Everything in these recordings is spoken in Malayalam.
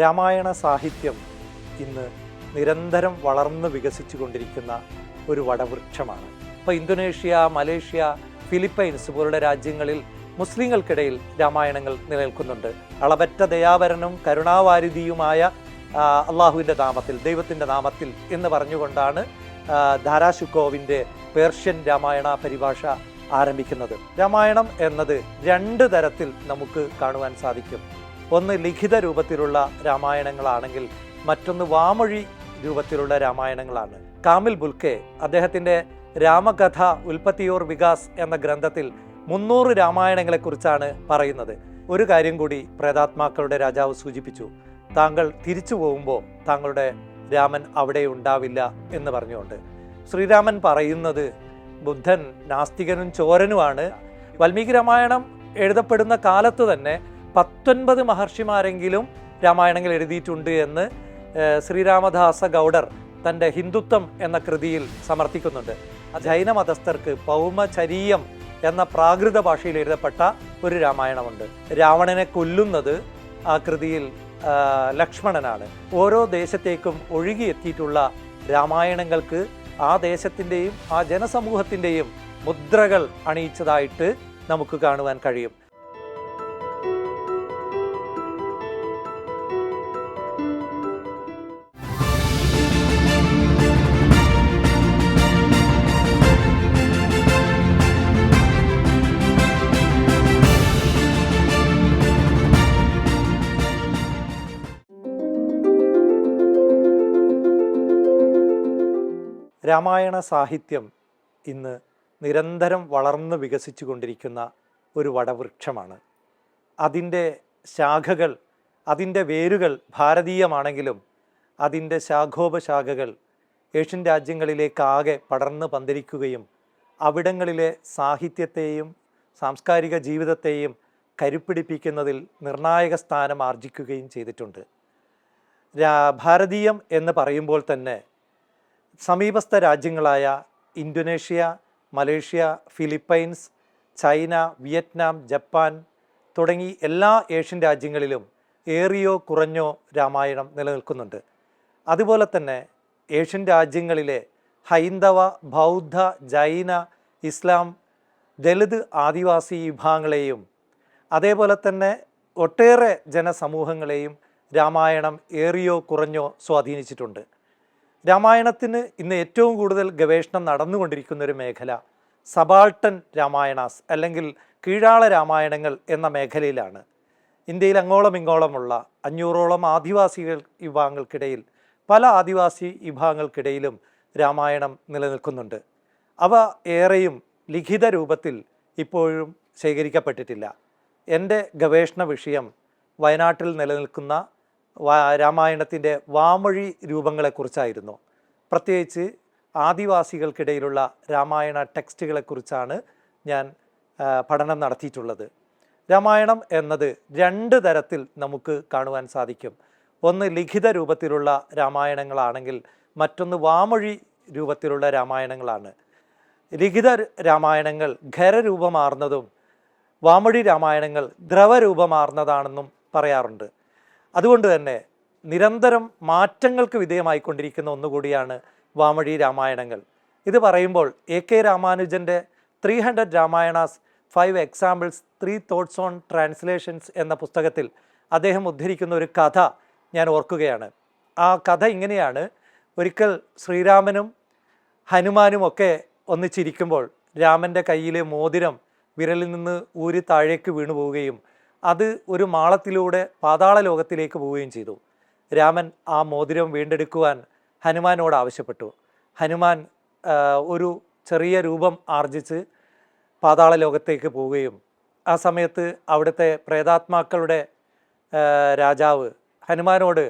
രാമായണ സാഹിത്യം ഇന്ന് നിരന്തരം വളർന്നു വികസിച്ചു കൊണ്ടിരിക്കുന്ന ഒരു വടവൃക്ഷമാണ്. ഇപ്പോൾ ഇന്തോനേഷ്യ മലേഷ്യ ഫിലിപ്പൈൻസ് പോലുള്ള രാജ്യങ്ങളിൽ മുസ്ലിങ്ങൾക്കിടയിൽ രാമായണങ്ങൾ നിലനിൽക്കുന്നുണ്ട്. അളവറ്റ ദയാവരനും കരുണാവാരിധിയുമായ അള്ളാഹുവിന്റെ നാമത്തിൽ ദൈവത്തിന്റെ നാമത്തിൽ എന്ന് പറഞ്ഞുകൊണ്ടാണ് ധാരാശുക്കോവിന്റെ പേർഷ്യൻ രാമായണ പരിഭാഷ ആരംഭിക്കുന്നത്. രാമായണം എന്നത് രണ്ട് തരത്തിൽ നമുക്ക് കാണുവാൻ സാധിക്കും. ഒന്ന് ലിഖിത രൂപത്തിലുള്ള രാമായണങ്ങളാണെങ്കിൽ മറ്റൊന്ന് വാമൊഴി രൂപത്തിലുള്ള രാമായണങ്ങളാണ്. കാമിൽ ബുൽക്കെ അദ്ദേഹത്തിന്റെ രാമകഥ ഉൽപ്പത്തിയോർ വികാസ് എന്ന ഗ്രന്ഥത്തിൽ മുന്നൂറ് രാമായണങ്ങളെക്കുറിച്ചാണ് പറയുന്നത്. ഒരു കാര്യം കൂടി പ്രേതാത്മാക്കളുടെ രാജാവ് സൂചിപ്പിച്ചു. താങ്കൾ തിരിച്ചു പോകുമ്പോൾ താങ്കളുടെ രാമൻ അവിടെ ഉണ്ടാവില്ല എന്ന് പറഞ്ഞുകൊണ്ട്. ശ്രീരാമൻ പറയുന്നത് ബുദ്ധൻ നാസ്തികനും ചോരനുമാണ്. വാൽമീകി രാമായണം എഴുതപ്പെടുന്ന കാലത്ത് തന്നെ പത്തൊൻപത് മഹർഷിമാരെങ്കിലും രാമായണങ്ങൾ എഴുതിയിട്ടുണ്ട് എന്ന് ശ്രീരാമദാസ ഗൗഡർ തന്റെ ഹിന്ദുത്വം എന്ന കൃതിയിൽ സമർത്ഥിക്കുന്നുണ്ട്. ജൈന മതസ്ഥർക്ക് പൗമചരീയം എന്ന പ്രാകൃത ഭാഷയിൽ എഴുതപ്പെട്ട ഒരു രാമായണമുണ്ട്. രാവണനെ കൊല്ലുന്നത് ആ കൃതിയിൽ ലക്ഷ്മണനാണ്. ഓരോ ദേശത്തേക്കും ഒഴുകിയെത്തിയിട്ടുള്ള രാമായണങ്ങൾക്ക് ആ ദേശത്തിന്റെയും ആ ജനസമൂഹത്തിന്റെയും മുദ്രകൾ അണിയിച്ചതായിട്ട് നമുക്ക് കാണുവാൻ കഴിയും. രാമായണ സാഹിത്യം ഇന്ന് നിരന്തരം വളർന്നു വികസിച്ചു കൊണ്ടിരിക്കുന്ന ഒരു വടവൃക്ഷമാണ്. അതിന്റെ ശാഖകൾ അതിന്റെ വേരുകൾ ഭാരതീയമാണെങ്കിലും അതിന്റെ ശാഖോപശാഖകൾ ഏഷ്യൻ രാജ്യങ്ങളിലേക്കാകെ പടർന്നു പന്തിരിക്കുകയും അവിടങ്ങളിലെ സാഹിത്യത്തെയും സാംസ്കാരിക ജീവിതത്തെയും കരുപ്പിടിപ്പിക്കുന്നതിൽ നിർണായക സ്ഥാനം ആർജിക്കുകയും ചെയ്തിട്ടുണ്ട്. ഭാരതീയം എന്ന് പറയുമ്പോൾ തന്നെ സമീപസ്ഥ രാജ്യങ്ങളായ Indonesia Malaysia Philippines China Vietnam Japan തുടങ്ങി എല്ലാ ഏഷ്യൻ രാജ്യങ്ങളിലും ഏറിയോ കുറഞ്ഞോ രാമായണം നിലനിൽക്കുന്നുണ്ട്. അതുപോലെ തന്നെ ഏഷ്യൻ രാജ്യങ്ങളിലെ ഹൈന്ദവ ബൗദ്ധ ജൈന ഇസ്ലാം ദലിത് ആദിവാസി വിഭാഗങ്ങളെയും അതേപോലെ തന്നെ ഒട്ടേറെ ജനസമൂഹങ്ങളെയും രാമായണം ഏറിയോ കുറഞ്ഞോ സ്വാധീനിച്ചിട്ടുണ്ട്. രാമായണത്തിന് ഇന്ന് ഏറ്റവും കൂടുതൽ ഗവേഷണം നടന്നുകൊണ്ടിരിക്കുന്ന ഒരു മേഖല സബാൾട്ടൻ രാമായണാസ് അല്ലെങ്കിൽ കീഴാള രാമായണങ്ങൾ എന്ന മേഖലയിലാണ്. ഇന്ത്യയിൽ അങ്ങോളം ഇങ്ങോളമുള്ള അഞ്ഞൂറോളം ആദിവാസികൾ വിഭാഗങ്ങൾക്കിടയിൽ പല ആദിവാസി വിഭാഗങ്ങൾക്കിടയിലും രാമായണം നിലനിൽക്കുന്നുണ്ട്. അവ ഏറെയും ലിഖിത രൂപത്തിൽ ഇപ്പോഴും ശേഖരിക്കപ്പെട്ടിട്ടില്ല. എന്റെ ഗവേഷണ വിഷയം വയനാട്ടിൽ നിലനിൽക്കുന്ന രാമായണത്തിന്റെ വാമൊഴി രൂപങ്ങളെക്കുറിച്ചായിരുന്നു. പ്രത്യേകിച്ച് ആദിവാസികൾക്കിടയിലുള്ള രാമായണ ടെക്സ്റ്റുകളെക്കുറിച്ചാണ് ഞാൻ പഠനം നടത്തിയിട്ടുള്ളത്. രാമായണം എന്നത് രണ്ട് തരത്തിൽ നമുക്ക് കാണുവാൻ സാധിക്കും. ഒന്ന് ലിഖിത രൂപത്തിലുള്ള രാമായണങ്ങളാണെങ്കിൽ മറ്റൊന്ന് വാമൊഴി രൂപത്തിലുള്ള രാമായണങ്ങളാണ്. ലിഖിത രാമായണങ്ങൾ ഖരരൂപമാർന്നതും വാമൊഴി രാമായണങ്ങൾ ദ്രവരൂപമാർന്നതാണെന്നും പറയാറുണ്ട്. അതുകൊണ്ട് തന്നെ നിരന്തരം മാറ്റങ്ങൾക്ക് വിധേയമായിക്കൊണ്ടിരിക്കുന്ന ഒന്നുകൂടിയാണ് വാമഴി രാമായണങ്ങൾ. ഇത് പറയുമ്പോൾ A K രാമാനുജന്റെ three hundred Ramayanas five examples three thoughts on translations എന്ന പുസ്തകത്തിൽ അദ്ദേഹം ഉദ്ധരിക്കുന്ന ഒരു കഥ ഞാൻ ഓർക്കുകയാണ്. ആ കഥ ഇങ്ങനെയാണ്. ഒരിക്കൽ ശ്രീരാമനും ഹനുമാനും ഒക്കെ ഒന്നിച്ചിരിക്കുമ്പോൾ രാമന്റെ കയ്യിലെ മോതിരം വിരലിൽ നിന്ന് ഊരി താഴേക്ക് വീണു പോവുകയും അത് ഒരു മാളത്തിലൂടെ പാതാള ലോകത്തിലേക്ക് പോവുകയും ചെയ്തു. രാമൻ ആ മോതിരം വീണ്ടെടുക്കുവാൻ ഹനുമാനോട് ആവശ്യപ്പെട്ടു. ഹനുമാൻ ഒരു ചെറിയ രൂപം ആർജിച്ച് പാതാള ലോകത്തേക്ക് പോവുകയും ആ സമയത്ത് അവിടുത്തെ പ്രേതാത്മാക്കളുടെ രാജാവ് ഹനുമാനോട്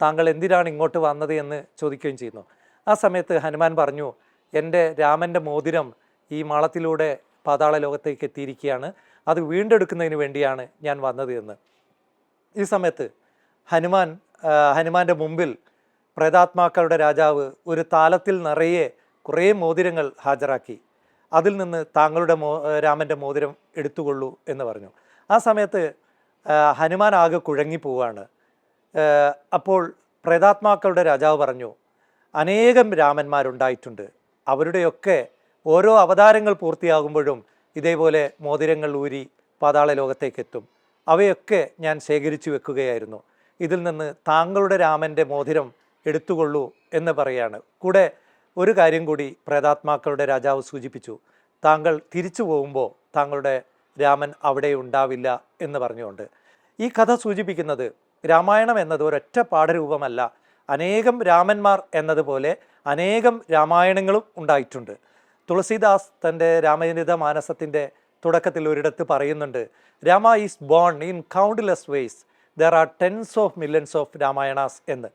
താങ്കൾ എന്തിനാണ് ഇങ്ങോട്ട് വന്നത്? എന്ന് ചോദിക്കുകയും ചെയ്യുന്നു. ആ സമയത്ത് ഹനുമാൻ പറഞ്ഞു എന്റെ രാമന്റെ മോതിരം ഈ മാളത്തിലൂടെ പാതാള ലോകത്തേക്ക് എത്തിയിരിക്കുകയാണ്. അത് വീണ്ടെടുക്കുന്നതിന് വേണ്ടിയാണ് ഞാൻ വന്നത് എന്ന്. ഈ സമയത്ത് ഹനുമാൻ ഹനുമാന്റെ മുമ്പിൽ പ്രേതാത്മാക്കളുടെ രാജാവ് ഒരു താലത്തിൽ നിറയെ കുറേ മോതിരങ്ങൾ ഹാജരാക്കി. അതിൽ നിന്ന് താങ്കളുടെ മോ രാമന്റെ മോതിരം എടുത്തുകൊള്ളൂ എന്ന് പറഞ്ഞു. ആ സമയത്ത് ഹനുമാൻ ആകെ കുഴങ്ങിപ്പോവാണ്. അപ്പോൾ പ്രേതാത്മാക്കളുടെ രാജാവ് പറഞ്ഞു അനേകം രാമന്മാരുണ്ടായിട്ടുണ്ട്. അവരുടെയൊക്കെ ഓരോ അവതാരങ്ങൾ പൂർത്തിയാകുമ്പോഴും ഇതേപോലെ മോതിരങ്ങൾ ഊരി പാതാള ലോകത്തേക്കെത്തും. അവയൊക്കെ ഞാൻ ശേഖരിച്ചു വെക്കുകയായിരുന്നു. ഇതിൽ നിന്ന് താങ്കളുടെ രാമന്റെ മോതിരം എടുത്തുകൊള്ളൂ എന്ന് പറയാണ്. കൂടെ ഒരു കാര്യം കൂടി പ്രേതാത്മാക്കളുടെ രാജാവ് സൂചിപ്പിച്ചു. താങ്കൾ തിരിച്ചു പോകുമ്പോൾ താങ്കളുടെ രാമൻ അവിടെ ഉണ്ടാവില്ല എന്ന് പറഞ്ഞുകൊണ്ട്. ഈ കഥ സൂചിപ്പിക്കുന്നത് രാമായണം എന്നത് ഒരൊറ്റ പാഠരൂപമല്ല. അനേകം രാമന്മാർ എന്നതുപോലെ അനേകം രാമായണങ്ങളും ഉണ്ടായിട്ടുണ്ട്. തുളസീദാസ് തന്റെ രാമചരിത മാനസത്തിന്റെ തുടക്കത്തിൽ ഒരിടത്ത് പറയുന്നുണ്ട് Rama is born in countless ways there are tens of millions of Ramayanas എന്ന്.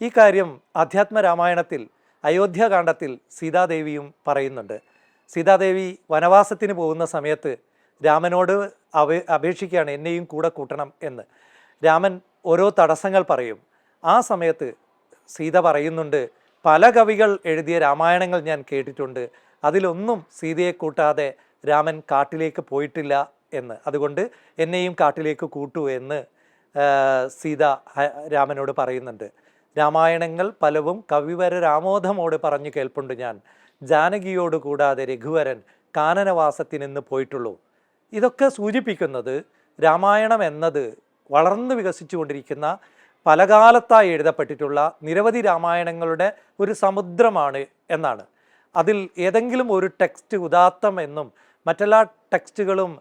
ഈ കാര്യം അധ്യാത്മ രാമായണത്തിൽ അയോധ്യകാന്ഡത്തിൽ സീതാദേവിയും പറയുന്നുണ്ട്. സീതാദേവി വനവാസത്തിന് പോകുന്ന സമയത്ത് രാമനോട് അവ അപേക്ഷിക്കുകയാണ് എന്നെയും കൂടെ കൂട്ടണം എന്ന്. രാമൻ ഓരോ തടസ്സങ്ങൾ പറയും. ആ സമയത്ത് സീത പറയുന്നുണ്ട് പല കവികൾ എഴുതിയ രാമായണങ്ങൾ ഞാൻ കേട്ടിട്ടുണ്ട്. അതിലൊന്നും സീതയെ കൂട്ടാതെ രാമൻ കാട്ടിലേക്ക് പോയിട്ടില്ല എന്ന്. അതുകൊണ്ട് എന്നെയും കാട്ടിലേക്ക് കൂട്ടൂ എന്ന് സീത രാമനോട് പറയുന്നുണ്ട്. രാമായണങ്ങൾ പലവും കവിവര രാമോധമോട് പറഞ്ഞു കേൾപ്പുണ്ട് ഞാൻ. ജാനകിയോട് കൂടാതെ രഘുവരൻ കാനനവാസത്തിനിന്ന് പോയിട്ടുള്ളൂ. ഇതൊക്കെ സൂചിപ്പിക്കുന്നത് രാമായണം എന്നത് വളർന്നു വികസിച്ചുകൊണ്ടിരിക്കുന്ന പല കാലത്തായി എഴുതപ്പെട്ടിട്ടുള്ള നിരവധി രാമായണങ്ങളുടെ ഒരു സമുദ്രമാണ് എന്നാണ്. അതിൽ ഏതെങ്കിലും ഒരു ടെക്സ്റ്റ് ഉദാത്തം എന്നും മറ്റെല്ലാ ടെക്സ്റ്റുകളും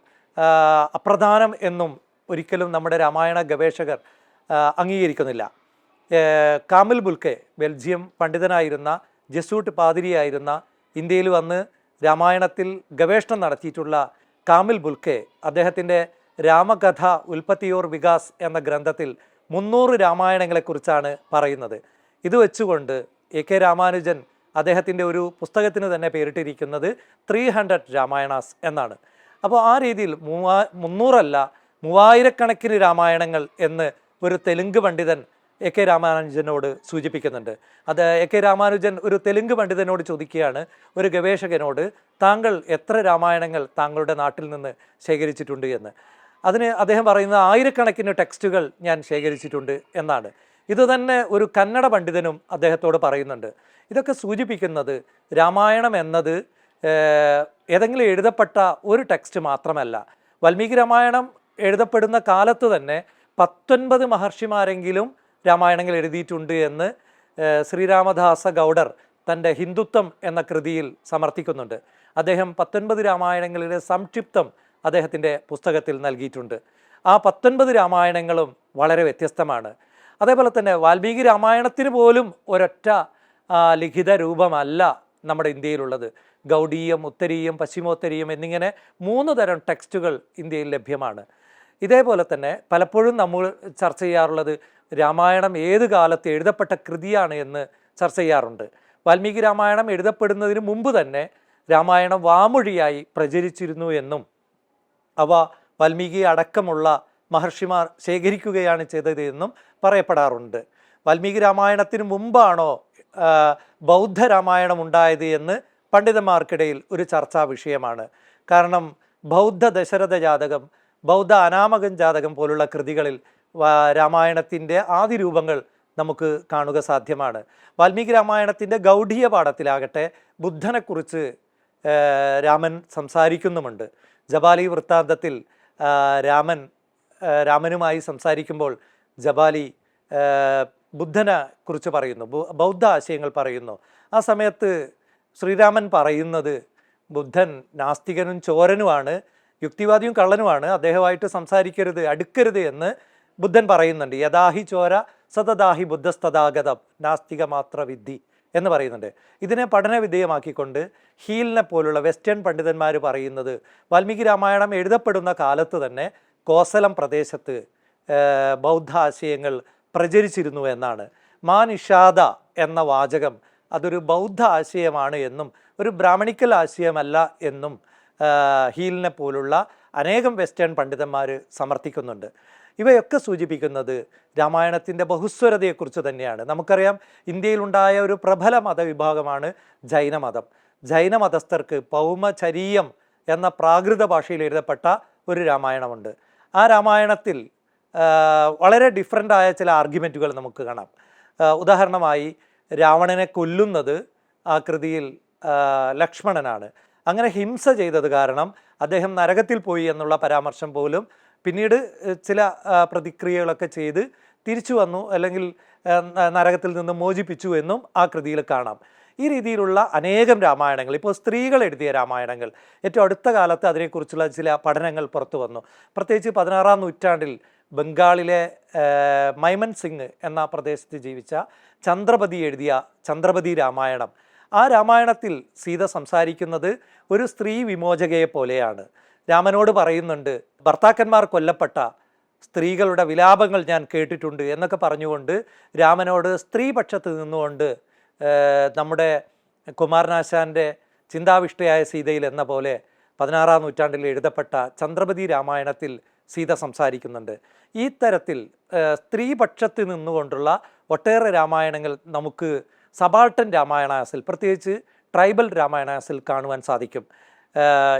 അപ്രധാനം എന്നും ഒരിക്കലും നമ്മുടെ രാമായണ ഗവേഷകർ അംഗീകരിക്കുന്നില്ല. കാമിൽ ബുൽക്കെ ബെൽജിയം പണ്ഡിതനായിരുന്ന ജസൂട്ട് പാതിരിയായിരുന്ന ഇന്ത്യയിൽ വന്ന് രാമായണത്തിൽ ഗവേഷണം നടത്തിയിട്ടുള്ള കാമിൽ ബുൽക്കെ അദ്ദേഹത്തിന്റെ രാമകഥ ഉൽപ്പത്തിയോർ വികാസ് എന്ന ഗ്രന്ഥത്തിൽ മുന്നൂറ് രാമായണങ്ങളെക്കുറിച്ചാണ് പറയുന്നത്. ഇത് വെച്ചുകൊണ്ട് എ കെ രാമാനുജൻ അദ്ദേഹത്തിന്റെ ഒരു പുസ്തകത്തിന് തന്നെ പേരിട്ടിരിക്കുന്നത് ത്രീ ഹൺഡ്രഡ് രാമായണാസ് എന്നാണ്. അപ്പോൾ ആ രീതിയിൽ മൂവാ മുന്നൂറല്ല മൂവായിരക്കണക്കിന് രാമായണങ്ങൾ എന്ന് ഒരു തെലുങ്ക് പണ്ഡിതൻ എ കെ രാമാനുജനോട് സൂചിപ്പിക്കുന്നുണ്ട്. അത് എ കെ രാമാനുജൻ ഒരു തെലുങ്ക് പണ്ഡിതനോട് ചോദിക്കുകയാണ് ഒരു ഗവേഷകനോട് താങ്കൾ എത്ര രാമായണങ്ങൾ താങ്കളുടെ നാട്ടിൽ നിന്ന് ശേഖരിച്ചിട്ടുണ്ട് എന്ന്? അതിന് അദ്ദേഹം പറയുന്നത് ആയിരക്കണക്കിന് ടെക്സ്റ്റുകൾ ഞാൻ ശേഖരിച്ചിട്ടുണ്ട് എന്നാണ്. ഇത് തന്നെ ഒരു കന്നഡ പണ്ഡിതനും അദ്ദേഹത്തോട് പറയുന്നുണ്ട്. ഇതൊക്കെ സൂചിപ്പിക്കുന്നത് രാമായണം എന്നത് ഏതെങ്കിലും എഴുതപ്പെട്ട ഒരു ടെക്സ്റ്റ് മാത്രമല്ല. വാൽമീകി രാമായണം എഴുതപ്പെടുന്ന കാലത്ത് തന്നെ പത്തൊൻപത് മഹർഷിമാരെങ്കിലും രാമായണങ്ങൾ എഴുതിയിട്ടുണ്ട് എന്ന് ശ്രീരാമദാസ ഗൗഡർ തന്റെ ഹിന്ദുത്വം എന്ന കൃതിയിൽ സമർത്ഥിക്കുന്നുണ്ട്. അദ്ദേഹം പത്തൊൻപത് രാമായണങ്ങളിലെ സംക്ഷിപ്തം അദ്ദേഹത്തിന്റെ പുസ്തകത്തിൽ നൽകിയിട്ടുണ്ട്. ആ പത്തൊൻപത് രാമായണങ്ങളും വളരെ വ്യത്യസ്തമാണ്. അതേപോലെ തന്നെ വാൽമീകി രാമായണത്തിന് പോലും ഒരൊറ്റ ലിഖിത രൂപമല്ല നമ്മുടെ ഇന്ത്യയിലുള്ളത്. ഗൗഡീയം ഉത്തരീയം പശ്ചിമോത്തരീയം എന്നിങ്ങനെ മൂന്ന് തരം ടെക്സ്റ്റുകൾ ഇന്ത്യയിൽ ലഭ്യമാണ്. ഇതേപോലെ തന്നെ പലപ്പോഴും നമ്മൾ ചർച്ച ചെയ്യാറുള്ളത് രാമായണം ഏത് കാലത്ത് എഴുതപ്പെട്ട കൃതിയാണ് എന്ന് ചർച്ച ചെയ്യാറുണ്ട്. വാൽമീകി രാമായണം എഴുതപ്പെടുന്നതിന് മുമ്പ് തന്നെ രാമായണം വാമൊഴിയായി പ്രചരിച്ചിരുന്നു എന്നും അവ വാൽമീകി അടക്കമുള്ള മഹർഷിമാർ ശേഖരിക്കുകയാണ് ചെയ്തത് എന്നും പറയപ്പെടാറുണ്ട്. വാൽമീകി രാമായണത്തിന് മുമ്പാണോ ബൗദ്ധ രാമായണം ഉണ്ടായത് എന്ന് പണ്ഡിതന്മാർക്കിടയിൽ ഒരു ചർച്ചാ വിഷയമാണ്. കാരണം ബൗദ്ധ ദശരഥ ജാതകം ബൗദ്ധ അനാമകൻ ജാതകം പോലുള്ള കൃതികളിൽ രാമായണത്തിന്റെ ആദ്യ രൂപങ്ങൾ നമുക്ക് കാണുക സാധ്യമാണ്. വാൽമീകി രാമായണത്തിന്റെ ഗൗഡീയ പാഠത്തിലാകട്ടെ ബുദ്ധനെക്കുറിച്ച് രാമൻ സംസാരിക്കുന്നുമുണ്ട്. ജബാലി വൃത്താന്തത്തിൽ രാമൻ രാമനുമായി സംസാരിക്കുമ്പോൾ ജബാലി ബുദ്ധനെ കുറിച്ച് പറയുന്നു ബൗദ്ധ ആശയങ്ങൾ പറയുന്നു. ആ സമയത്ത് ശ്രീരാമൻ പറയുന്നത് ബുദ്ധൻ നാസ്തികനും ചോരനുമാണ് യുക്തിവാദിയും കള്ളനുമാണ് അദ്ദേഹമായിട്ട് സംസാരിക്കരുത് അടുക്കരുത് എന്ന് ബുദ്ധൻ പറയുന്നുണ്ട്. യഥാഹി ചോര സതദാഹി ബുദ്ധസ്തഥാഗതം നാസ്തിക മാത്ര വിദ്ധി എന്ന് പറയുന്നുണ്ട്. ഇതിനെ പഠന വിധേയമാക്കിക്കൊണ്ട് ഹീലിനെ പോലുള്ള വെസ്റ്റേൺ പണ്ഡിതന്മാർ പറയുന്നത് വാൽമീകി രാമായണം എഴുതപ്പെടുന്ന കാലത്ത് തന്നെ കോസലം പ്രദേശത്ത് ബൗദ്ധ ആശയങ്ങൾ പ്രചരിച്ചിരുന്നു എന്നാണ്. മാനിഷാദ എന്ന വാചകം അതൊരു ബൗദ്ധ ആശയമാണ് എന്നും ഒരു ബ്രാഹ്മണിക്കൽ ആശയമല്ല എന്നും ഹീലിനെ പോലുള്ള അനേകം വെസ്റ്റേൺ പണ്ഡിതന്മാർ സമർത്ഥിക്കുന്നുണ്ട്. ഇവയൊക്കെ സൂചിപ്പിക്കുന്നത് രാമായണത്തിന്റെ ബഹുസ്വരതയെക്കുറിച്ച് തന്നെയാണ്. നമുക്കറിയാം ഇന്ത്യയിലുണ്ടായ ഒരു പ്രബല മതവിഭാഗമാണ് ജൈനമതം ജൈനമതസ്ഥർക്ക് പൗമചരീയം എന്ന പ്രാകൃത ഭാഷയിൽ എഴുതപ്പെട്ട ഒരു രാമായണമുണ്ട്. ആ രാമായണത്തിൽ വളരെ ഡിഫറന്റ് ആയ ചില ആർഗ്യുമെന്റുകൾ നമുക്ക് കാണാം. ഉദാഹരണമായി രാവണനെ കൊല്ലുന്നത് ആ കൃതിയിൽ ലക്ഷ്മണനാണ്. അങ്ങനെ ഹിംസ ചെയ്തത് കാരണം അദ്ദേഹം നരകത്തിൽ പോയി എന്നുള്ള പരാമർശം പോലും പിന്നീട് ചില പ്രതിക്രിയകളൊക്കെ ചെയ്ത് തിരിച്ചു വന്നു അല്ലെങ്കിൽ നരകത്തിൽ നിന്ന് മോചിപ്പിച്ചു എന്നും ആ കൃതിയിൽ കാണാം. ഈ രീതിയിലുള്ള അനേകം രാമായണങ്ങൾ ഇപ്പോൾ സ്ത്രീകൾ എഴുതിയ രാമായണങ്ങൾ ഏറ്റവും അടുത്ത കാലത്ത് അതിനെക്കുറിച്ചുള്ള ചില പഠനങ്ങൾ പുറത്തു വന്നു. പ്രത്യേകിച്ച് പതിനാറാം നൂറ്റാണ്ടിൽ ബംഗാളിലെ മൈമൻ സിംഗ് എന്ന പ്രദേശത്ത് ജീവിച്ച ചന്ദ്രപതി എഴുതിയ ചന്ദ്രപതി രാമായണം. ആ രാമായണത്തിൽ സീത സംസാരിക്കുന്നത് ഒരു സ്ത്രീ വിമോചകയെ പോലെയാണ്. രാമനോട് പറയുന്നുണ്ട് ഭർത്താക്കന്മാർ കൊല്ലപ്പെട്ട സ്ത്രീകളുടെ വിലാപങ്ങൾ ഞാൻ കേട്ടിട്ടുണ്ട് എന്നൊക്കെ പറഞ്ഞുകൊണ്ട് രാമനോട് സ്ത്രീപക്ഷത്ത് നിന്നുകൊണ്ട് നമ്മുടെ കുമാരനാശാന്റെ ചിന്താവിഷ്ടയായ സീതയിൽ എന്ന പോലെ പതിനാറാം നൂറ്റാണ്ടിൽ എഴുതപ്പെട്ട ചന്ദ്രപതി രാമായണത്തിൽ സീത സംസാരിക്കുന്നുണ്ട്. ഈ തരത്തിൽ സ്ത്രീപക്ഷത്ത് നിന്നുകൊണ്ടുള്ള ഒട്ടേറെ രാമായണങ്ങൾ നമുക്ക് സബാൾട്ടൻ രാമായണാസിൽ പ്രത്യേകിച്ച് ട്രൈബൽ രാമായണാസിൽ കാണുവാൻ സാധിക്കും.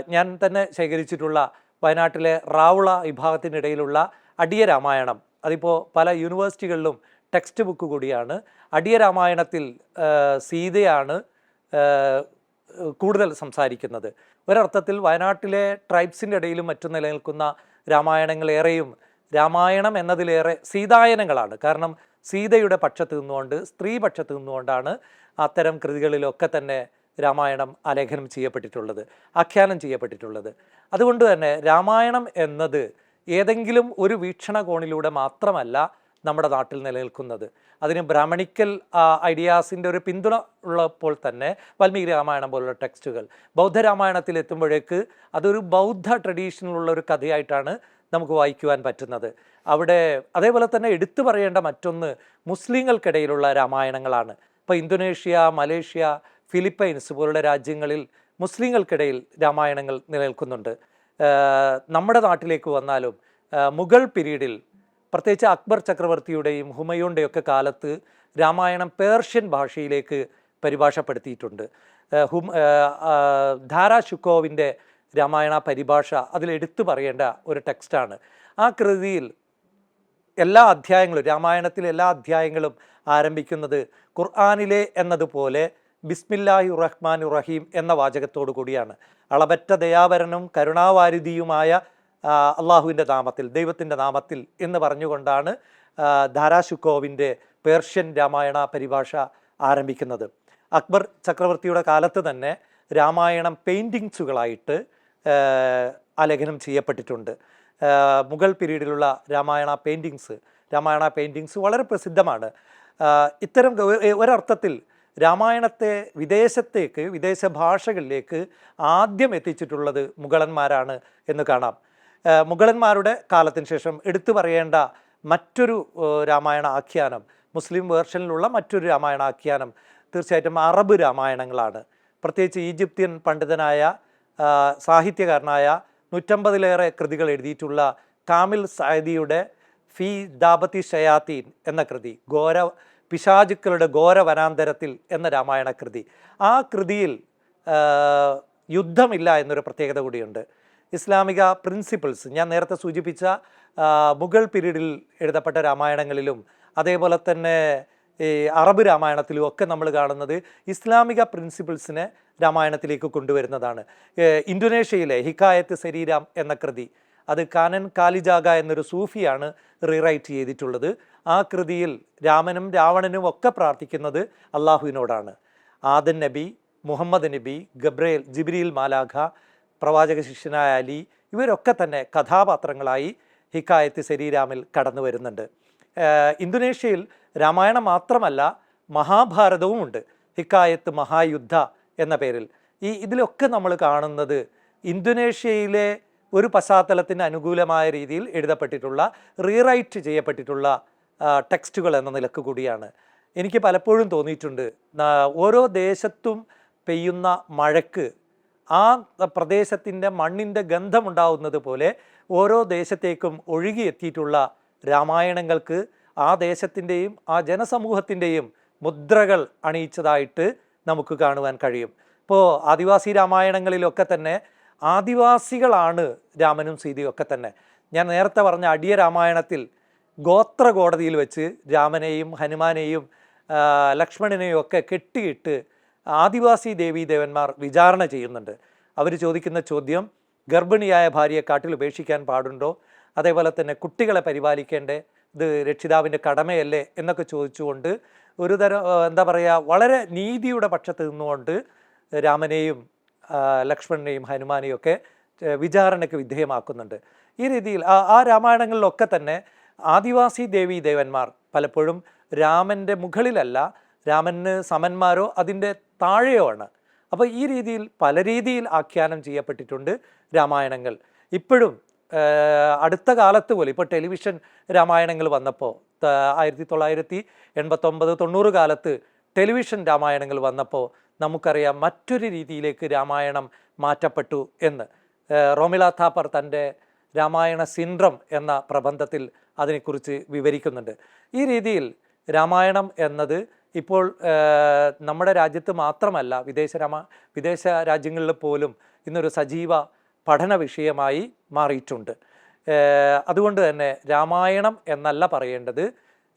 ഞാൻ തന്നെ ശേഖരിച്ചിട്ടുള്ള വയനാട്ടിലെ റാവുള വിഭാഗത്തിനിടയിലുള്ള അടിയ രാമായണം അതിപ്പോൾ പല യൂണിവേഴ്സിറ്റികളിലും ടെക്സ്റ്റ് ബുക്ക് കൂടിയാണ്. അടിയരാമായണത്തിൽ സീതയാണ് കൂടുതൽ സംസാരിക്കുന്നത്. ഒരർത്ഥത്തിൽ വയനാട്ടിലെ ട്രൈബ്സിന്റെ ഇടയിലും മറ്റും നിലനിൽക്കുന്ന രാമായണങ്ങളേറെയും രാമായണം എന്നതിലേറെ സീതായനങ്ങളാണ്. കാരണം സീതയുടെ പക്ഷത്ത് നിന്നുകൊണ്ട് സ്ത്രീ പക്ഷത്ത് നിന്നുകൊണ്ടാണ് അത്തരം കൃതികളിലൊക്കെ തന്നെ രാമായണം ആലേഖനം ചെയ്യപ്പെട്ടിട്ടുള്ളത് ആഖ്യാനം ചെയ്യപ്പെട്ടിട്ടുള്ളത്. അതുകൊണ്ട് തന്നെ രാമായണം എന്നത് ഏതെങ്കിലും ഒരു വീക്ഷണകോണിലൂടെ മാത്രമല്ല നമ്മുടെ നാട്ടിൽ നിലനിൽക്കുന്നത്. അതിന് ബ്രാഹ്മണിക്കൽ ഐഡിയാസിന്റെ ഒരു പിന്തുണ ഉള്ളപ്പോൾ തന്നെ വാൽമീകി രാമായണം പോലുള്ള ടെക്സ്റ്റുകൾ ബൗദ്ധ രാമായണത്തിൽ എത്തുമ്പോഴേക്ക് അതൊരു ബൗദ്ധ ട്രഡീഷനിലുള്ള ഒരു കഥയായിട്ടാണ് നമുക്ക് വായിക്കുവാൻ പറ്റുന്നത്. അവിടെ അതേപോലെ തന്നെ എടുത്തു പറയേണ്ട മറ്റൊന്ന് മുസ്ലിങ്ങൾക്കിടയിലുള്ള രാമായണങ്ങളാണ്. ഇപ്പോൾ ഇന്തോനേഷ്യ മലേഷ്യ ഫിലിപ്പൈൻസ് പോലുള്ള രാജ്യങ്ങളിൽ മുസ്ലിങ്ങൾക്കിടയിൽ രാമായണങ്ങൾ നിലനിൽക്കുന്നുണ്ട്. നമ്മുടെ നാട്ടിലേക്ക് വന്നാലും മുഗൾ പീരീഡിൽ പ്രത്യേകിച്ച് അക്ബർ ചക്രവർത്തിയുടെയും ഹുമയൂണിന്റെയും ഒക്കെ കാലത്ത് രാമായണം പേർഷ്യൻ ഭാഷയിലേക്ക് പരിഭാഷപ്പെടുത്തിയിട്ടുണ്ട്. ഹും ധാരാ ശുക്കോവിന്റെ രാമായണ പരിഭാഷ അതിൽ എടുത്തു പറയേണ്ട ഒരു ടെക്സ്റ്റാണ്. ആ കൃതിയിൽ എല്ലാ അധ്യായങ്ങളും രാമായണത്തിലെ എല്ലാ അധ്യായങ്ങളും ആരംഭിക്കുന്നത് ഖുർആാനിലെ എന്നതുപോലെ ബിസ്മില്ലാഹി റഹ്മാൻ റഹീം എന്ന വാചകത്തോടു കൂടിയാണ്. അളവറ്റ ദയാവരനും കരുണാവാരിധിയുമായ അള്ളാഹുവിന്റെ നാമത്തിൽ ദൈവത്തിന്റെ നാമത്തിൽ എന്ന് പറഞ്ഞുകൊണ്ടാണ് ധാരാശുക്കോവിന്റെ പേർഷ്യൻ രാമായണ പരിഭാഷ ആരംഭിക്കുന്നത്. അക്ബർ ചക്രവർത്തിയുടെ കാലത്ത് തന്നെ രാമായണം പെയിന്റിങ്സുകളായിട്ട് ആലേഖനം ചെയ്യപ്പെട്ടിട്ടുണ്ട്. മുഗൾ പീരീഡിലുള്ള രാമായണ പെയിന്റിങ്സ് രാമായണ പെയിന്റിങ്സ് വളരെ പ്രസിദ്ധമാണ്. ഇത്തരം ഒരർത്ഥത്തിൽ രാമായണത്തെ വിദേശത്തേക്ക് വിദേശ ഭാഷകളിലേക്ക് ആദ്യം എത്തിച്ചിട്ടുള്ളത് മുഗളന്മാരാണ് എന്ന് കാണാം. മുഗളന്മാരുടെ കാലത്തിന് ശേഷം എടുത്തു പറയേണ്ട മറ്റൊരു രാമായണ ആഖ്യാനം മുസ്ലിം വേർഷനിലുള്ള മറ്റൊരു രാമായണ ആഖ്യാനം തീർച്ചയായിട്ടും അറബ് രാമായണങ്ങളാണ്. പ്രത്യേകിച്ച് ഈജിപ്ത്യൻ പണ്ഡിതനായ സാഹിത്യകാരനായ നൂറ്റമ്പതിലേറെ കൃതികൾ എഴുതിയിട്ടുള്ള കാമിൽ സായദിയുടെ ഫി ദാബത്തി ഷയാത്തീൻ എന്ന കൃതി ഘോര പിശാചുക്കളുടെ ഘോര വനാന്തരത്തിൽ എന്ന രാമായണ കൃതി. ആ കൃതിയിൽ യുദ്ധമില്ല എന്നൊരു പ്രത്യേകത കൂടിയുണ്ട്. ഇസ്ലാമിക പ്രിൻസിപ്പിൾസ്. ഞാൻ നേരത്തെ സൂചിപ്പിച്ച മുഗൾ പീരീഡിൽ എഴുതപ്പെട്ട രാമായണങ്ങളിലും അതേപോലെ തന്നെ ഈ അറബ് രാമായണത്തിലും ഒക്കെ നമ്മൾ കാണുന്നത് ഇസ്ലാമിക പ്രിൻസിപ്പിൾസിനെ രാമായണത്തിലേക്ക് കൊണ്ടുവരുന്നതാണ്. ഇന്തോനേഷ്യയിലെ ഹിക്കായത്ത് സരീരാം എന്ന കൃതി അത് കാനൻ കാലിജാഗ എന്നൊരു സൂഫിയാണ് റീറൈറ്റ് ചെയ്തിട്ടുള്ളത്. ആ കൃതിയിൽ രാമനും രാവണനും ഒക്കെ പ്രാർത്ഥിക്കുന്നത് അള്ളാഹുവിനോടാണ് ആദൻ നബി മുഹമ്മദ് നബി ഗബ്രേൽ ജിബ്രീൽ മാലാഖ പ്രവാചക ശിഷ്യനായ അലി ഇവരൊക്കെ തന്നെ കഥാപാത്രങ്ങളായി ഹിക്കായത്ത് ശരീരാമിൽ കടന്നു വരുന്നുണ്ട്. ഇന്തോനേഷ്യയിൽ രാമായണം മാത്രമല്ല മഹാഭാരതവും ഉണ്ട്. ഹിക്കായത്ത് മഹായുദ്ധ എന്ന പേരിൽ. ഈ ഇതിലൊക്കെ നമ്മൾ കാണുന്നത് ഇന്തോനേഷ്യയിലെ ഒരു പശ്ചാത്തലത്തിന് അനുകൂലമായ രീതിയിൽ എഴുതപ്പെട്ടിട്ടുള്ള റീറൈറ്റ് ചെയ്യപ്പെട്ടിട്ടുള്ള ടെക്സ്റ്റുകൾ എന്ന നിലയ്ക്ക് കൂടിയാണ്. എനിക്ക് പലപ്പോഴും തോന്നിയിട്ടുണ്ട് ഓരോ ദേശത്തും പെയ്യുന്ന മഴയ്ക്ക് ആ പ്രദേശത്തിന്റെ മണ്ണിന്റെ ഗന്ധമുണ്ടാവുന്നത് പോലെ ഓരോ ദേശത്തേക്കും ഒഴുകിയെത്തിയിട്ടുള്ള രാമായണങ്ങൾക്ക് ആ ദേശത്തിന്റെയും ആ ജനസമൂഹത്തിന്റെയും മുദ്രകൾ അണിയിച്ചതായിട്ട് നമുക്ക് കാണുവാൻ കഴിയും. ഇപ്പോൾ ആദിവാസി രാമായണങ്ങളിലൊക്കെ തന്നെ ആദിവാസികളാണ് രാമനും സീതയും ഒക്കെ തന്നെ. ഞാൻ നേരത്തെ പറഞ്ഞ അടിയ രാമായണത്തിൽ ഗോത്ര വെച്ച് രാമനെയും ഹനുമാനെയും ലക്ഷ്മണനെയും ഒക്കെ കെട്ടിയിട്ട് ആദിവാസി ദേവീ ദേവന്മാർ വിചാരണ ചെയ്യുന്നുണ്ട്. അവർ ചോദിക്കുന്ന ചോദ്യം ഗർഭിണിയായ ഭാര്യയെ കാട്ടിൽ ഉപേക്ഷിക്കാൻ പാടുണ്ടോ? അതേപോലെ തന്നെ കുട്ടികളെ പരിപാലിക്കേണ്ടേ? ഇത് രക്ഷിതാവിന്റെ കടമയല്ലേ? എന്നൊക്കെ ചോദിച്ചുകൊണ്ട് ഒരു തരം എന്താ പറയുക വളരെ നീതിയുടെ പക്ഷത്ത് നിന്നുകൊണ്ട് രാമനെയും ലക്ഷ്മണനെയും ഹനുമാനെയും ഒക്കെ വിചാരണയ്ക്ക് വിധേയമാക്കുന്നുണ്ട്. ഈ രീതിയിൽ ആ രാമായണങ്ങളിലൊക്കെ തന്നെ ആദിവാസി ദേവീ ദേവന്മാർ പലപ്പോഴും രാമന്റെ മുകളിലല്ല രാമന് സമന്മാരോ അതിന്റെ താഴെയോ ആണ്. അപ്പോൾ ഈ രീതിയിൽ പല രീതിയിൽ ആഖ്യാനം ചെയ്യപ്പെട്ടിട്ടുണ്ട് രാമായണങ്ങൾ. ഇപ്പോഴും അടുത്ത കാലത്ത് പോലും ഇപ്പോൾ ടെലിവിഷൻ രാമായണങ്ങൾ വന്നപ്പോൾ ആയിരത്തി തൊള്ളായിരത്തി എൺപത്തൊമ്പത് തൊണ്ണൂറ് കാലത്ത് ടെലിവിഷൻ രാമായണങ്ങൾ വന്നപ്പോൾ നമുക്കറിയാം മറ്റൊരു രീതിയിലേക്ക് രാമായണം മാറ്റപ്പെട്ടു എന്ന്. റോമില താപ്പർ തന്റെ രാമായണ സിൻഡ്രം എന്ന പ്രബന്ധത്തിൽ അതിനെക്കുറിച്ച് വിവരിക്കുന്നുണ്ട്. ഈ രീതിയിൽ രാമായണം എന്നത് ഇപ്പോൾ നമ്മുടെ രാജ്യത്ത് മാത്രമല്ല വിദേശ വിദേശ രാജ്യങ്ങളിൽ പോലും ഇന്നൊരു സജീവ പഠന വിഷയമായി മാറിയിട്ടുണ്ട്. അതുകൊണ്ട് തന്നെ രാമായണം എന്നല്ല പറയേണ്ടത്.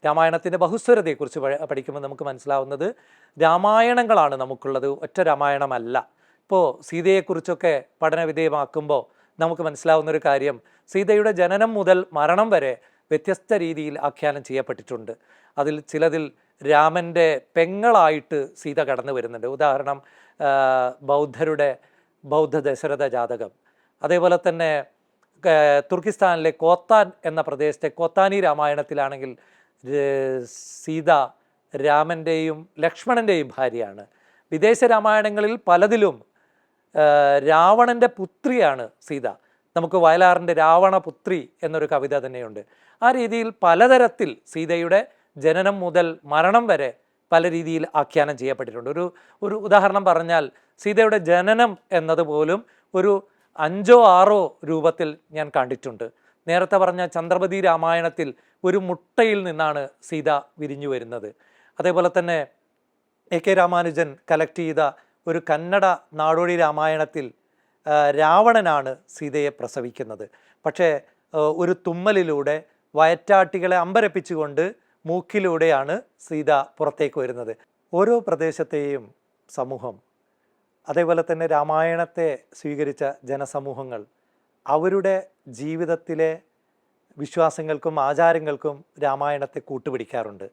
രാമായണത്തിന്റെ ബഹുസ്വരതയെക്കുറിച്ച് പഠിക്കുമ്പോൾ നമുക്ക് മനസ്സിലാവുന്നത് രാമായണങ്ങളാണ് നമുക്കുള്ളത് ഒറ്റ രാമായണമല്ല. ഇപ്പോൾ സീതയെക്കുറിച്ചൊക്കെ പഠന വിധേയമാക്കുമ്പോൾ നമുക്ക് മനസ്സിലാവുന്ന ഒരു കാര്യം സീതയുടെ ജനനം മുതൽ മരണം വരെ വ്യത്യസ്ത രീതിയിൽ ആഖ്യാനം ചെയ്യപ്പെട്ടിട്ടുണ്ട്. അതിൽ ചിലതിൽ രാമന്റെ പെങ്ങളായിട്ട് സീത കടന്നു വരുന്നുണ്ട്. ഉദാഹരണം ബൗദ്ധരുടെ ബൗദ്ധ ദശരഥ ജാതകം. അതേപോലെ തന്നെ തുർക്കിസ്ഥാനിലെ കോത്താൻ എന്ന പ്രദേശത്തെ കോത്താനി രാമായണത്തിലാണെങ്കിൽ സീത രാമന്റെയും ലക്ഷ്മണന്റെയും ഭാര്യയാണ്. വിദേശ രാമായണങ്ങളിൽ പലതിലും രാവണന്റെ പുത്രിയാണ് സീത. നമുക്ക് വയലാറിന്റെ രാവണപുത്രി എന്നൊരു കവിത തന്നെയുണ്ട്. ആ രീതിയിൽ പലതരത്തിൽ സീതയുടെ ജനനം മുതൽ മരണം വരെ പല രീതിയിൽ ആഖ്യാനം ചെയ്യപ്പെട്ടിട്ടുണ്ട്. ഒരു ഒരു ഉദാഹരണം പറഞ്ഞാൽ സീതയുടെ ജനനം എന്നതുപോലും ഒരു അഞ്ചോ ആറോ രൂപത്തിൽ ഞാൻ കണ്ടിട്ടുണ്ട്. നേരത്തെ പറഞ്ഞ ചന്ദ്രപതി രാമായണത്തിൽ ഒരു മുട്ടയിൽ നിന്നാണ് സീത വിരിഞ്ഞു വരുന്നത്. അതേപോലെ തന്നെ എ കെ രാമാനുജൻ കലക്ട് ചെയ്ത ഒരു കന്നഡ നാടോടി രാമായണത്തിൽ രാവണനാണ് സീതയെ പ്രസവിക്കുന്നത്. പക്ഷേ ഒരു തുമ്മലിലൂടെ വയറ്റാട്ടികളെ അമ്പരപ്പിച്ചുകൊണ്ട് മൂക്കിലൂടെയാണ് സീത പുറത്തേക്ക് വരുന്നത്. ഓരോ പ്രദേശത്തെയും സമൂഹം അതേപോലെ തന്നെ രാമായണത്തെ സ്വീകരിച്ച ജനസമൂഹങ്ങൾ അവരുടെ ജീവിതത്തിലെ വിശ്വാസങ്ങൾക്കും ആചാരങ്ങൾക്കും രാമായണത്തെ കൂട്ടുപിടിക്കാറുണ്ട്.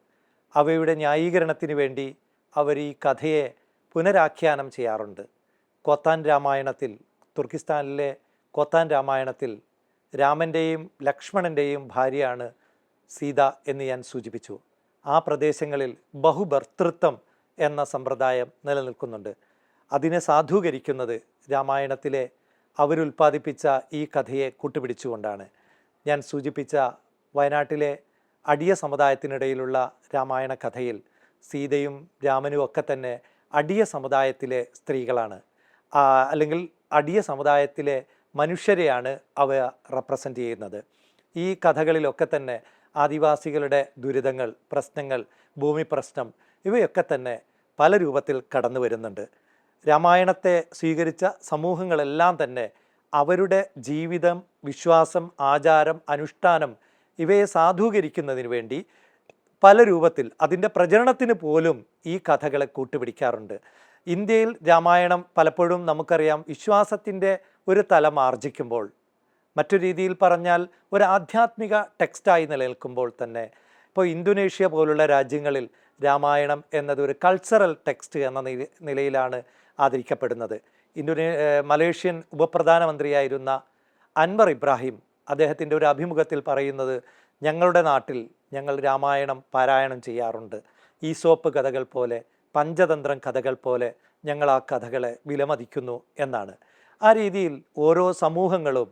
അവയുടെ ന്യായീകരണത്തിന് വേണ്ടി അവർ ഈ കഥയെ പുനരാഖ്യാനം ചെയ്യാറുണ്ട്. കോത്താൻ രാമായണത്തിൽ തുർക്കിസ്ഥാനിലെ കോത്താൻ രാമായണത്തിൽ രാമന്റെയും ലക്ഷ്മണന്റെയും ഭാര്യയാണ് സീത എന്ന് ഞാൻ സൂചിപ്പിച്ചു. ആ പ്രദേശങ്ങളിൽ ബഹുഭർത്തൃത്വം എന്ന സമ്പ്രദായം നിലനിൽക്കുന്നുണ്ട്. അതിനെ സാധൂകരിക്കുന്നത് രാമായണത്തിലെ അവരുൽപ്പാദിപ്പിച്ച ഈ കഥയെ കൂട്ടുപിടിച്ചുകൊണ്ടാണ്. ഞാൻ സൂചിപ്പിച്ച വയനാട്ടിലെ അടിയ സമുദായത്തിനിടയിലുള്ള രാമായണ കഥയിൽ സീതയും രാമനും ഒക്കെ തന്നെ അടിയ സമുദായത്തിലെ സ്ത്രീകളാണ്. അല്ലെങ്കിൽ അടിയ സമുദായത്തിലെ മനുഷ്യരെയാണ് അവ റെപ്രസെന്റ് ചെയ്യുന്നത്. ഈ കഥകളിലൊക്കെ തന്നെ ആദിവാസികളുടെ ദുരിതങ്ങൾ പ്രശ്നങ്ങൾ ഭൂമി പ്രശ്നം ഇവയൊക്കെ തന്നെ പല രൂപത്തിൽ കടന്നു വരുന്നുണ്ട്. രാമായണത്തെ സ്വീകരിച്ച സമൂഹങ്ങളെല്ലാം തന്നെ അവരുടെ ജീവിതം വിശ്വാസം ആചാരം അനുഷ്ഠാനം ഇവയെ സാധൂകരിക്കുന്നതിന് വേണ്ടി പല രൂപത്തിൽ അതിന്റെ പ്രചരണത്തിന് പോലും ഈ കഥകളെ കൂട്ടുപിടിക്കാറുണ്ട്. ഇന്ത്യയിൽ രാമായണം പലപ്പോഴും നമുക്കറിയാം വിശ്വാസത്തിന്റെ ഒരു തലം ആർജിക്കുമ്പോൾ മറ്റു രീതിയിൽ പറഞ്ഞാൽ ഒരു ആധ്യാത്മിക ടെക്സ്റ്റായി നിലനിൽക്കുമ്പോൾ തന്നെ ഇപ്പോൾ ഇന്തോനേഷ്യ പോലുള്ള രാജ്യങ്ങളിൽ രാമായണം എന്നത് ഒരു കൾച്ചറൽ ടെക്സ്റ്റ് എന്ന നിലയിലാണ് ആദരിക്കപ്പെടുന്നത്. ഇന്തോനേ മലേഷ്യൻ ഉപപ്രധാനമന്ത്രിയായിരുന്ന അൻവർ ഇബ്രാഹിം അദ്ദേഹത്തിന്റെ ഒരു അഭിമുഖത്തിൽ പറയുന്നത് ഞങ്ങളുടെ നാട്ടിൽ ഞങ്ങൾ രാമായണം പാരായണം ചെയ്യാറുണ്ട്. ഈസോപ്പ് കഥകൾ പോലെ പഞ്ചതന്ത്രം കഥകൾ പോലെ ഞങ്ങൾ ആ കഥകളെ വിലമതിക്കുന്നു എന്നാണ്. ആ രീതിയിൽ ഓരോ സമൂഹങ്ങളും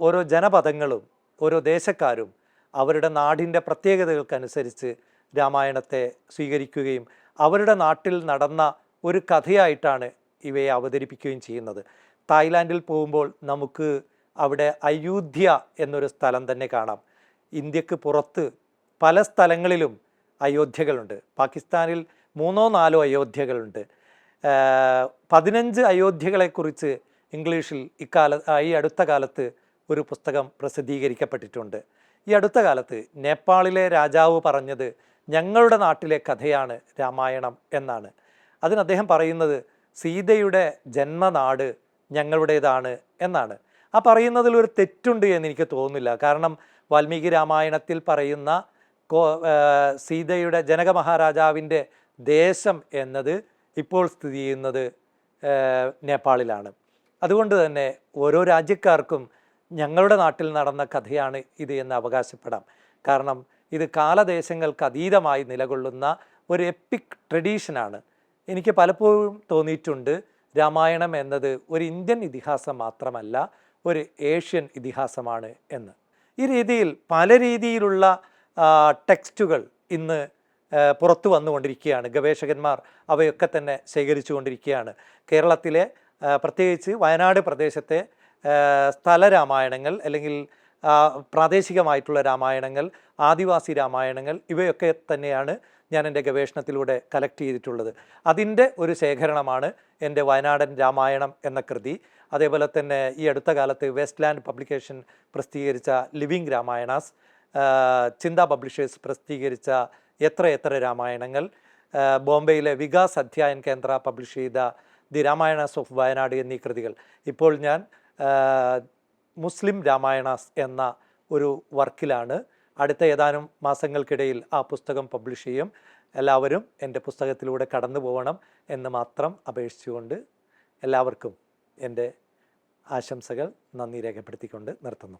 ഓരോ ജനപദങ്ങളും ഓരോ ദേശക്കാരും അവരുടെ നാടിന്റെ പ്രത്യേകതകൾക്കനുസരിച്ച് രാമായണത്തെ സ്വീകരിക്കുകയും അവരുടെ നാട്ടിൽ നടന്ന ഒരു കഥയായിട്ടാണ് ഇവയെ അവതരിപ്പിക്കുകയും ചെയ്യുന്നത്. തായ്ലാൻഡിൽ പോകുമ്പോൾ നമുക്ക് അവിടെ അയോധ്യ എന്നൊരു സ്ഥലം തന്നെ കാണാം. ഇന്ത്യയ്ക്ക് പുറത്ത് പല സ്ഥലങ്ങളിലും അയോധ്യകളുണ്ട്. പാകിസ്ഥാനിൽ മൂന്നോ നാലോ അയോധ്യകളുണ്ട്. പതിനഞ്ച് അയോധ്യകളെക്കുറിച്ച് ഇംഗ്ലീഷിൽ ഇക്കാല ഈ അടുത്ത കാലത്ത് ഒരു പുസ്തകം പ്രസിദ്ധീകരിക്കപ്പെട്ടിട്ടുണ്ട്. ഈ അടുത്ത കാലത്ത് നേപ്പാളിലെ രാജാവ് പറഞ്ഞത് ഞങ്ങളുടെ നാട്ടിലെ കഥയാണ് രാമായണം എന്നാണ്. അതിന് അദ്ദേഹം പറയുന്നത് സീതയുടെ ജന്മനാട് ഞങ്ങളുടേതാണ് എന്നാണ്. ആ പറയുന്നതിൽ ഒരു തെറ്റുണ്ട് എന്ന് എനിക്ക് തോന്നുന്നില്ല. കാരണം വാൽമീകി രാമായണത്തിൽ പറയുന്ന സീതയുടെ ജനക മഹാരാജാവിന്റെ ദേശം എന്നത് ഇപ്പോൾ സ്ഥിതി ചെയ്യുന്നത് നേപ്പാളിലാണ്. അതുകൊണ്ട് തന്നെ ഓരോ രാജ്യക്കാർക്കും ഞങ്ങളുടെ നാട്ടിൽ നടന്ന കഥയാണ് ഇത് എന്ന് അവകാശപ്പെടാം. കാരണം ഇത് കാലദേശങ്ങൾക്ക് അതീതമായി നിലകൊള്ളുന്ന ഒരു എപ്പിക് ട്രഡീഷനാണ് എനിക്ക് പലപ്പോഴും തോന്നിയിട്ടുണ്ട് രാമായണം എന്നത് ഒരു ഇന്ത്യൻ ഇതിഹാസം മാത്രമല്ല ഒരു ഏഷ്യൻ ഇതിഹാസമാണ് എന്ന്. ഈ രീതിയിൽ പല രീതിയിലുള്ള ടെക്സ്റ്റുകൾ ഇന്ന് പുറത്തു വന്നുകൊണ്ടിരിക്കുകയാണ്. ഗവേഷകന്മാർ അവയൊക്കെ തന്നെ ശേഖരിച്ചു കൊണ്ടിരിക്കുകയാണ് കേരളത്തിലെ പ്രത്യേകിച്ച് വയനാട് പ്രദേശത്തെ സ്ഥല രാമായണങ്ങൾ അല്ലെങ്കിൽ പ്രാദേശികമായിട്ടുള്ള രാമായണങ്ങൾ ആദിവാസി രാമായണങ്ങൾ ഇവയൊക്കെ തന്നെയാണ് ഞാൻ എന്റെ ഗവേഷണത്തിലൂടെ കലക്ട് ചെയ്തിട്ടുള്ളത്. അതിന്റെ ഒരു ശേഖരണമാണ് എന്റെ വയനാടൻ രാമായണം എന്ന കൃതി. അതേപോലെ തന്നെ ഈ അടുത്ത കാലത്ത് വെസ്റ്റ് ലാൻഡ് പബ്ലിക്കേഷൻ പ്രസിദ്ധീകരിച്ച ലിവിങ് രാമായണാസ് ചിന്ത പബ്ലിഷേഴ്സ് പ്രസിദ്ധീകരിച്ച എത്ര എത്ര രാമായണങ്ങൾ ബോംബെയിലെ വികാസ് അധ്യായൻ കേന്ദ്ര പബ്ലിഷ് ചെയ്ത ദി രാമായണാസ് ഓഫ് വയനാട് എന്നീ കൃതികൾ. ഇപ്പോൾ ഞാൻ മുസ്ലിം രാമായണാസ് എന്ന ഒരു വർക്കിലാണ്. അടുത്ത ഏതാനും മാസങ്ങൾക്കിടയിൽ ആ പുസ്തകം പബ്ലിഷ് ചെയ്യും. എല്ലാവരും എന്റെ പുസ്തകത്തിലൂടെ കടന്നു പോകണം എന്ന് മാത്രം അപേക്ഷിച്ചുകൊണ്ട് എല്ലാവർക്കും എന്റെ ആശംസകൾ നന്ദി രേഖപ്പെടുത്തിക്കൊണ്ട് നിർത്തുന്നു.